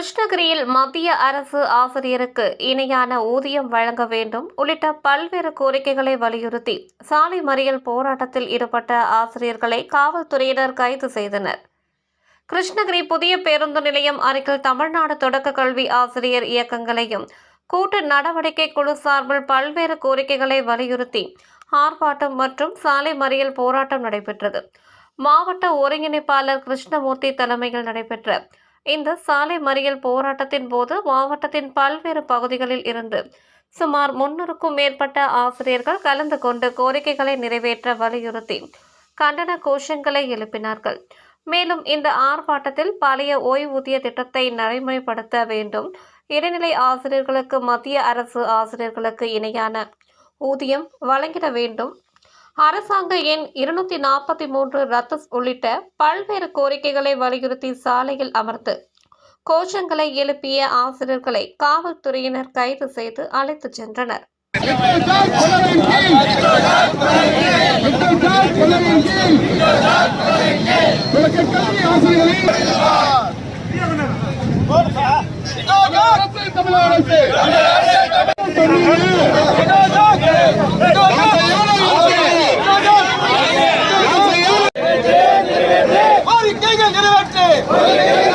கிருஷ்ணகிரியில் மத்திய அரசு ஆசிரியருக்கு இணையான ஊதியம் வழங்க வேண்டும் உள்ளிட்ட பல்வேறு கோரிக்கைகளை வலியுறுத்தி சாலை மறியல் போராட்டத்தில் ஈடுபட்ட ஆசிரியர்களை காவல்துறையினர் கைது செய்தனர். கிருஷ்ணகிரி புதிய பேருந்து நிலையம் அருகில் தமிழ்நாடு தொடக்க கல்வி ஆசிரியர் இயக்கங்களையும் கூட்டு நடவடிக்கை குழு சார்பில் பல்வேறு கோரிக்கைகளை வலியுறுத்தி ஆர்ப்பாட்டம் மற்றும் சாலை மறியல் போராட்டம் நடைபெற்றது. மாவட்ட ஒருங்கிணைப்பாளர் கிருஷ்ணமூர்த்தி தலைமையில் நடைபெற்ற இந்த சாலை மறியல் போராட்டத்தின் போது மாவட்டத்தின் பல்வேறு பகுதிகளில் இருந்து சுமார் முன்னூறுக்கும் மேற்பட்ட ஆசிரியர்கள் கலந்து கொண்டு கோரிக்கைகளை நிறைவேற்ற வலியுறுத்தி கண்டன கோஷங்களை எழுப்பினார்கள். மேலும் இந்த ஆர்ப்பாட்டத்தில் பழைய ஓய்வூதிய திட்டத்தை நடைமுறைப்படுத்த வேண்டும். இடைநிலை ஆசிரியர்களுக்கு மத்திய அரசு ஆசிரியர்களுக்கு இணையான ஊதியம் வழங்கிட வேண்டும். அரசாங்க எண் இருநூத்தி நாற்பத்தி மூன்று ரத்து உள்ளிட்ட பல்வேறு கோரிக்கைகளை வலியுறுத்தி சாலையில் அமர்ந்து கோஷங்களை எழுப்பிய ஆசிரியர்களை காவல்துறையினர் கைது செய்து அழைத்துச் சென்றனர் தமிழக அரசு. நிறைவேற்று